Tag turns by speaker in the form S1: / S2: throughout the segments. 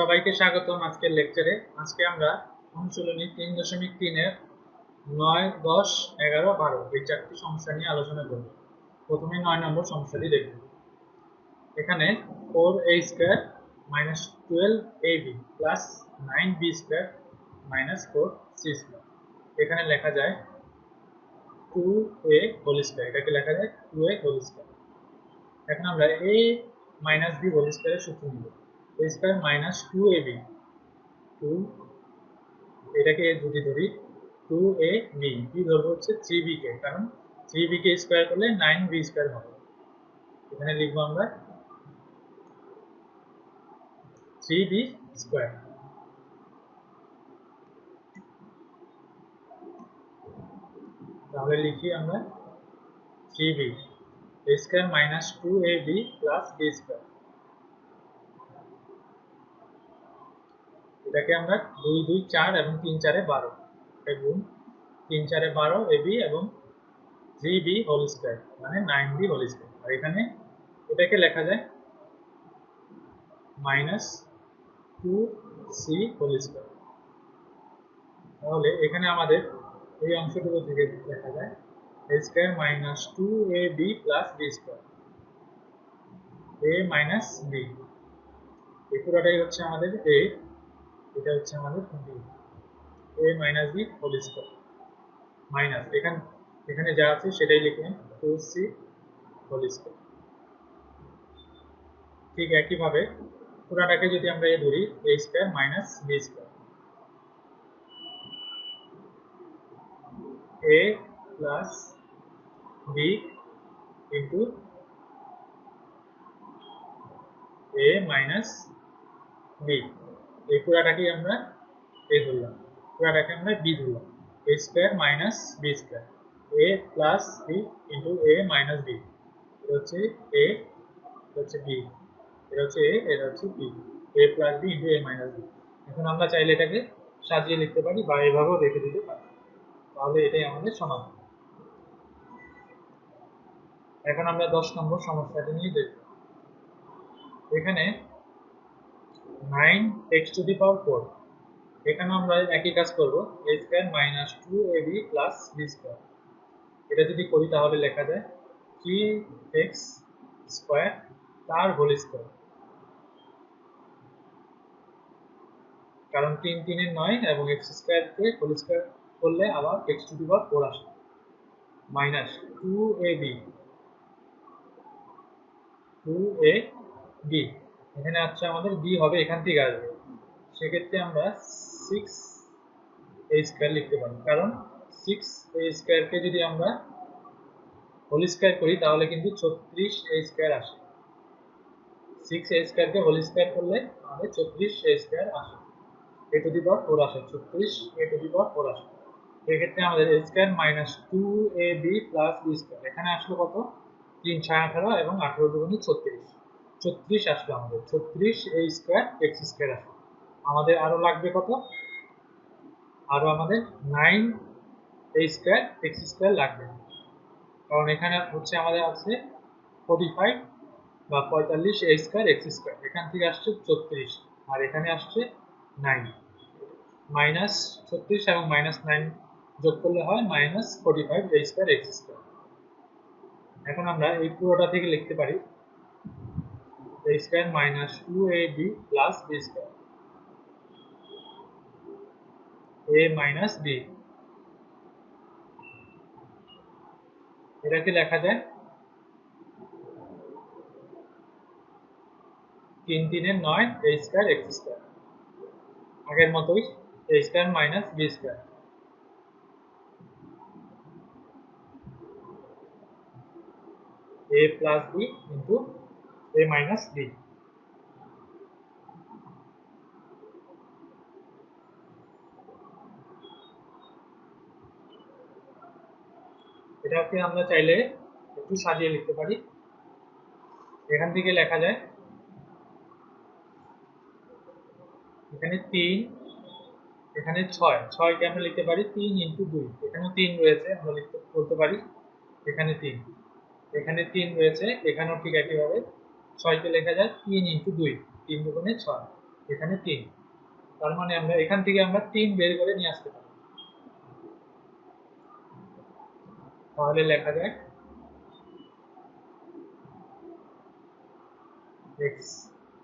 S1: সবাইকে স্বাগতম আজকের লেকচারে আজকে আমরা অনুশীলনী তিন দশমিক তিনের নয়, দশ, এগারো, বারো এই চারটি সমস্যা নিয়ে আলোচনা করব। প্রথমে নয় নম্বর সমস্যাটি দেখব। এখানে four A square minus twelve A B plus nine B square minus four C square এখানে লেখা যায় টু এ হোল স্কোয়ার এটাকে লেখা যায়? টু এ হোল স্কোয়ার এখন আমরা এ মাইনাস বি হোল স্কোয়ারের সূত্র নিব। Square minus two A B two এটাকে যদি ধরি টু এ বি বি ধরবো হচ্ছে থ্রি বি কে কারণ থ্রি বি কে স্কোয়ার করলে নাইন বি স্কোয়ার হবে। এখানে লিখব আমরা থ্রি বি স্কোয়ার তাহলে লিখি আমরা three B A square minus two A B plus B square এটাকে আমরা দুই দুই, চার এবং তিন, চারে বারো। গুণ তিন, চারে বারো এ বি এবং থ্রি বি হোল স্কোয়ার মানে নাইন বি হোল স্কোয়ার। আর এখানে এটাকে লেখা যায় minus two C whole square. তাহলে এখানে আমাদের এই অংশটুকু থেকে দেখা যায় A square minus two A B plus B square. A minus B. এই পুরোটাই হচ্ছে আমাদের এ এটা হচ্ছে আমাদের B A minus B whole square minus এখানে এখানে যা আছে সেটাই লিখবেন টু সি হোল স্কোয়ার ঠিক একইভাবে পুরাটাকে যদি আমরা এ ধরি A square minus B square a plus b into a minus b. এই পুরাটাকেই আমরা a ধরলাম। পুরাটাকে আমরা বি ধরলাম। A square minus B square. A plus B into a minus B. এটা হচ্ছে এ, এটা হচ্ছে b এটা হচ্ছে a এটা হচ্ছে b a plus b into a minus B. এখন আমরা চাইলে এটাকে সাজিয়ে লিখতে পারি বা এভাবেও রেখে দিতে পারি। তাহলে এটাই আমাদের সমাধান। এখন আমরা দশ নম্বর সমস্যাটি নিয়ে দেখব। এখানে nine X to the power four এখানে আমরা একই কাজ করব A square minus two A এটা যদি করি তাহলে লেখা যায় থ্রি এক্স স্কোয়ার তার হোল স্কোয়ার কারণ তিন তিনের নয় এবং এক্স স্কোয়ারকে হোল স্কোয়ার করলে আবার X to the power four আসে। Minus two A B two A B এখানে হচ্ছে আমাদের বি হবে, এখান থেকে আসবে। সেক্ষেত্রে আমরা সিক্স এ স্কোয়ার লিখতে পারি। কারণ সিক্স এ স্কোয়ারকে যদি আমরা হোল স্কোয়ার করি, তাহলে কিন্তু ছত্রিশ এ স্কোয়ার আসে। সিক্স এ স্কোয়ারকে হোল স্কোয়ার করলে আমাদের ছত্রিশ এ স্কোয়ার আসে। এ টু দি পাওয়ার ফোর আসে। ছত্রিশ এ টু দি পাওয়ার ফোর আসে। এক্ষেত্রে আমাদের A square minus two A B plus B square এখানে আসলো কত? তিন ছয় আঠারো এবং আঠারো দুগুণি ছত্রিশ। ছত্রিশ আসলো আমাদের। ছত্রিশ এ স্কোয়ার এক্স স্কোয়ার আসলো। আমাদের আরও লাগবে কত? আরও আমাদের nine A square X square লাগবে। কারণ এখানে হচ্ছে আমাদের আছে ফোর্টি ফাইভ বা পঁয়তাল্লিশ এ স্কোয়ার এক্স স্কোয়ার এখান থেকে আসছে ছত্রিশ আর এখানে আসছে নাইন মাইনাস ছত্রিশ এবং মাইনাস নাইন যোগ করলে হয় minus forty five A square X square এখন আমরা এই পুরোটা থেকে লিখতে পারি। A square minus two A B plus a minus B এটাকে লেখা যায় তিন তিনের নয় এ স্কোয়ার এক্স স্কোয়ার আগের মতোই A square minus B square a plus b into a minus b. এটাকে আমরা চাইলে একটু সাজিয়ে লিখতে পারি। এখান থেকে লেখা যায়, এখানে তিন, এখানে ছয়। ছয়কে আমরা লিখতে পারি তিন ইন্টু দুই। এখানে তিন রয়েছে, আমরা লিখতে, বলতে পারি এখানে তিন। এখানে তিন রয়েছে, এখানেও ঠিক একইভাবে ছয়কে লেখা যায় তিন ইন্টু দুই, তিন দুগুণে ছয়, এখানে তিন। তার মানে আমরা এখান থেকে আমরা তিন বের করে নিয়ে আসতে পারি। তাহলে লেখা যায়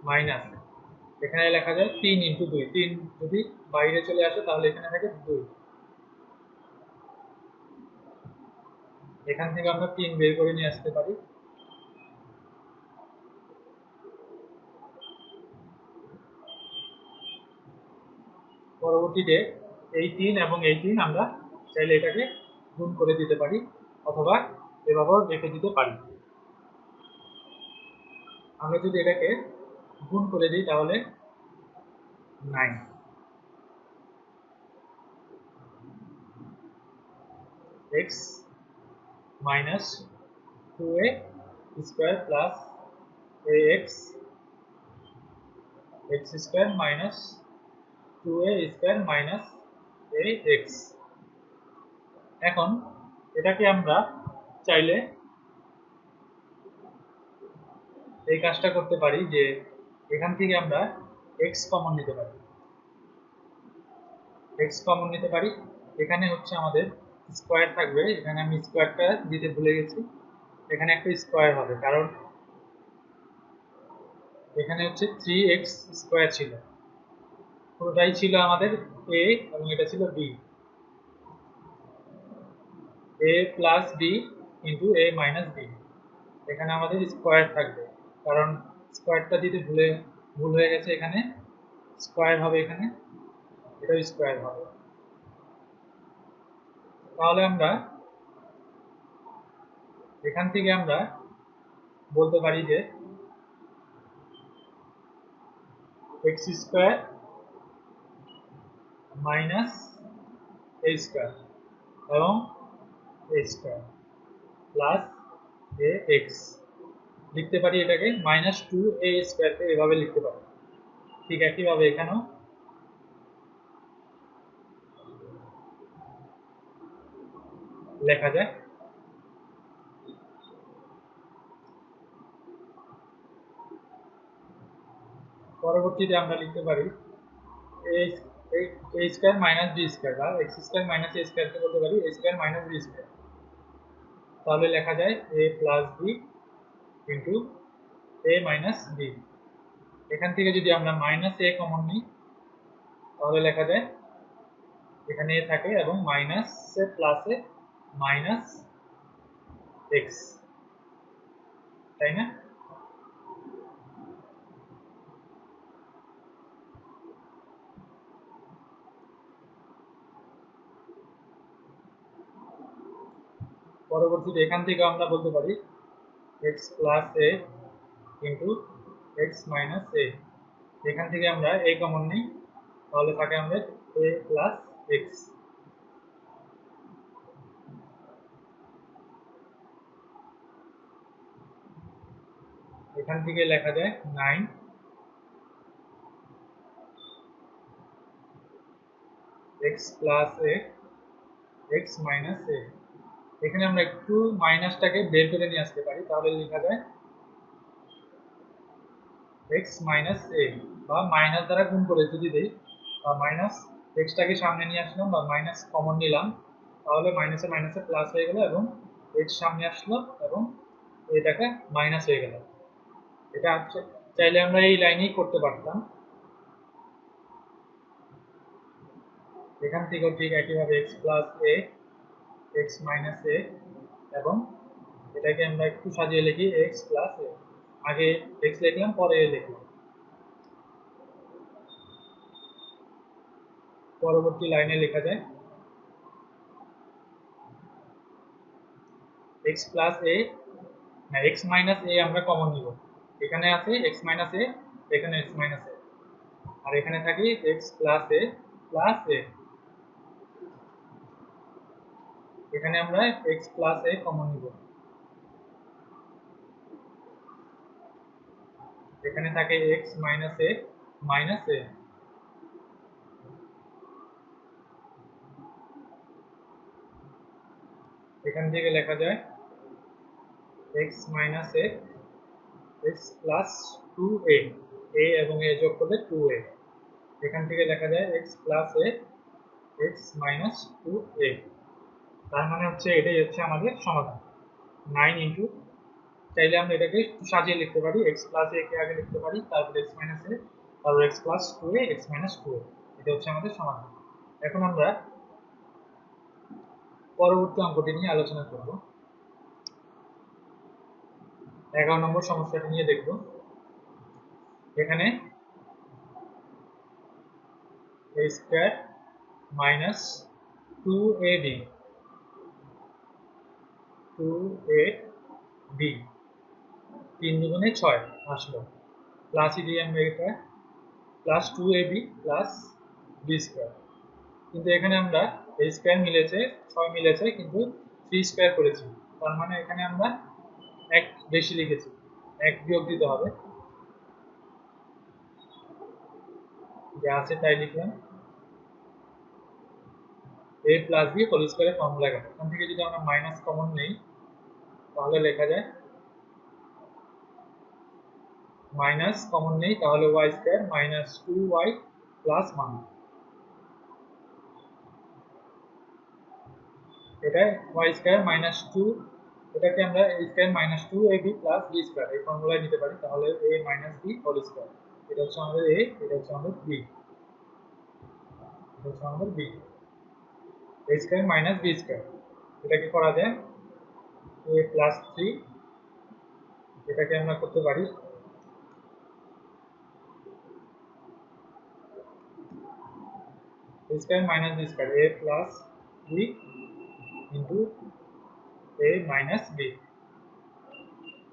S1: মাইনাস এখানে লেখা যায় তিন ইন্টু দুই, তিন যদি বাইরে চলে আসে তাহলে এখানে থাকে দুই। এখান থেকে আমরা তিন বের করে নিয়ে আসতে পারি। পরবর্তীতে এই তিন এবং এই তিন আমরা চাইলে এটাকে গুণ করে দিতে পারি অথবা এভাবেও রেখে দিতে পারি। আমরা যদি এটাকে গুণ করে দিই তাহলে nine. X minus two A square plus A X X square minus 2a square minus a x এখন এটাকে আমরা চাইলে এই কাজটা করতে পারি যে এখান থেকে আমরা কমন নিতে পারি। কমন নিতে পারি। এখানে হচ্ছে আমাদের স্কোয়ার থাকবে। এখানে আমি স্কোয়ারটা দিতে ভুলে গেছি। এখানে একটা স্কোয়ার হবে। কারণ এখানে হচ্ছে থ্রি এক্স স্কোয়ার ছিল। পুরোটাই ছিল আমাদের এ এবং এটা ছিল b a plus b into a minus b এখানে আমাদের স্কোয়ার থাকবে। কারণ স্কোয়ারটা দিতে ভুলে, ভুল হয়ে গেছে এখানে স্কোয়ার হবে এখানে, এটাও স্কোয়ার হবে। তাহলে আমরা এখান থেকে আমরা বলতে পারি যে x square minus a square এবং a square plus a x লিখতে পারি এটাকে মাইনাস টু এ স্কোয়ারকে এভাবে লিখতে পারি। ঠিক একইভাবে এখানেও। লেখা যায় পরবর্তীতে আমরা লিখতে পারি a square minus b square বা এক্স স্কোয়ার মাইনাস এ স্কোয়ারকে বলতে পারি a square minus b square তাহলে লেখা যায় a plus b into a minus b এখান থেকে যদি আমরা মাইনাস এ কমন নিই, তাহলে লেখা যায় এখানে এ থাকে এবং মাইনাস এ প্লাসে মাইনাস এক্স তাই না? পরবর্তীতে এখান থেকে আমরা বলতে পারি x plus a into x minus a এখান থেকে আমরা এ কমন নিই, তাহলে থাকে আমাদের এ প্লাস এক্স এখান থেকে লেখা যায় nine x plus a x minus a এখানে আমরা একটু মাইনাসটাকে বের করে নিয়ে আসতে পারি, তাহলে লেখা যায় এক্স মাইনাস এ বা মাইনাস দ্বারা গুণ করে যদি দেই, বা মাইনাস এক্সটাকে সামনে নিয়ে আসলাম, বা মাইনাস কমন নিলাম, তাহলে মাইনাসে মাইনাসে প্লাস হয়ে গেল এবং এক্স সামনে আসলো এবং এটাকে মাইনাস হয়ে গেল। এটা চাইলে আমরা এই লাইনেই করতে পারতাম। এখান থেকেও ঠিক একইভাবে x plus a x minus a এবং এটাকে আমরা একটু সাজিয়ে লিখি এক্স প্লাস এ আগে এক্স লিখলাম, পরে এ লিখলাম। পরবর্তী লাইনে লেখা যায় এক্স প্লাস এ না এক্স মাইনাস এ আমরা কমন নিব। এখানে আছে এক্স মাইনাস এ এখানে এক্স মাইনাস এ আর এখানে থাকি x plus a plus a এখানে আমরা এক্স প্লাস এ কমন নিব। এখানে থাকে x minus a minus a এখান থেকে লেখা যায় x minus a x plus a a এবং এ যোগ করলে টু এ এখান থেকে লেখা যায় x plus a x minus two a তার মানে হচ্ছে এটাই হচ্ছে আমাদের সমাধান। নাইন ইন্টু চাইলে আমরা এটাকে সাজিয়ে লিখতে পারি এক্স প্লাস এ কে আগে লিখতে পারি, তারপর এক্স মাইনাস এ তারপর x plus two a x minus two a এটা হচ্ছে আমাদের সমাধান। এখন আমরা পরবর্তী অঙ্কটি নিয়ে আলোচনা করব। এগারো নম্বর সমস্যাটি নিয়ে দেখব। এখানে a two a b two a b তিন দুগুণে ছয় আসলো। প্লাসই দিয়ে আমরা এটা plus two a b plus b square কিন্তু এখানে আমরা এই স্কোয়ার মিলেছে, ছয় মিলেছে, কিন্তু থ্রি স্কোয়ার করেছি। তার মানে এখানে আমরা এক বেশি লিখেছি, এক বিয়োগ দিতে হবে। যা আছে তাই লিখলাম। এ প্লাস বি হোল স্কোয়ারের ফর্মুলা গেল। এখান থেকে যদি আমরা মাইনাস কমন নেই, তাহলে লেখা যায় মাইনাস কমন নেই, তাহলে y square minus two plus one এটা ওয়াই স্কোয়ার মাইনাস টু এটাকে আমরা a square minus two a b plus b square এই ফর্মুলায় নিতে পারি। তাহলে a minus b whole square এটা হচ্ছে আমাদের এ এটা হচ্ছে আমাদের বি এটা হচ্ছে আমাদের b a square minus b square এটাকে করা যায় এ প্লাস থ্রি এটাকে আমরা করতে পারি a square minus b square, a plus b into a minus b.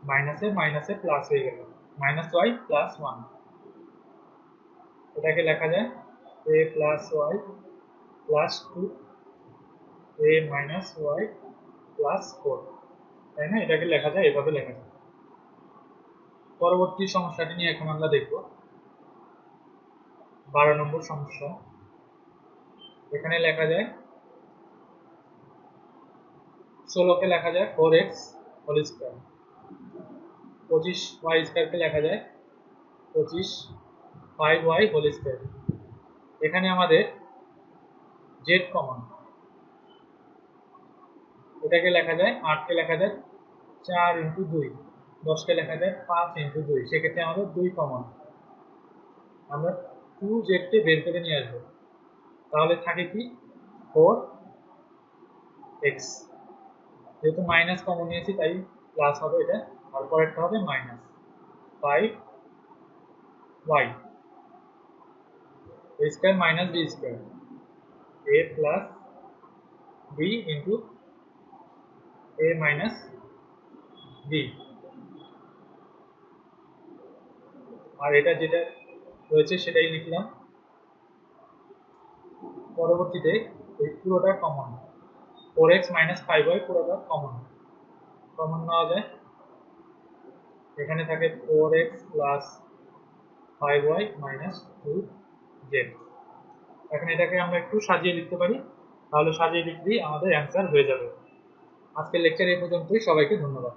S1: মাইনাসে মাইনাসে প্লাস হয়ে গেল। মাইনাস ওয়াই প্লাস ওয়ান এটাকে লেখা যায় a plus y plus two a minus y plus four তাই না? এটাকে লেখা যায়, এভাবে লেখা যায়। পরবর্তী সমস্যাটি নিয়ে এখন আমরা দেখব। বারো নম্বর সমস্যা। এখানে লেখা যায়, ষোলোকে লেখা যায় ফোর এক্স হোল স্কোয়ার পঁচিশ ওয়াই স্কোয়ারকে লেখা যায়, পঁচিশ ফাইভ ওয়াই হোল স্কোয়ার এখানে আমাদের জেড কমন এটাকে লেখা যায় আটকে লেখা যায় চার ইন্টু দুই দশকে লেখা যায় পাঁচ ইন্টু দুই। সেক্ষেত্রে আমাদের দুই কমন। আমরা টু জেডকে বের করে নিয়ে আসব। তাহলে থাকে কি? Four x. যেহেতু মাইনাস কমন নিয়েছি, তাই প্লাস হবে এটা, আর পরেরটা হবে minus. Five y. Square minus b square. A plus b into a minus b আর এটা যেটা রয়েছে সেটাই লিখলাম। পরবর্তীতে এই পুরোটা common four x minus five y পুরোটা কমন কমন নেওয়া যায়। এখানে থাকে four x plus five y minus two z এখন এটাকে আমরা একটু সাজিয়ে লিখতে পারি। তাহলে সাজিয়ে লিখলেই আমাদের অ্যান্সার হয়ে যাবে। আজকের লেকচার এই পর্যন্তই। সবাইকে ধন্যবাদ।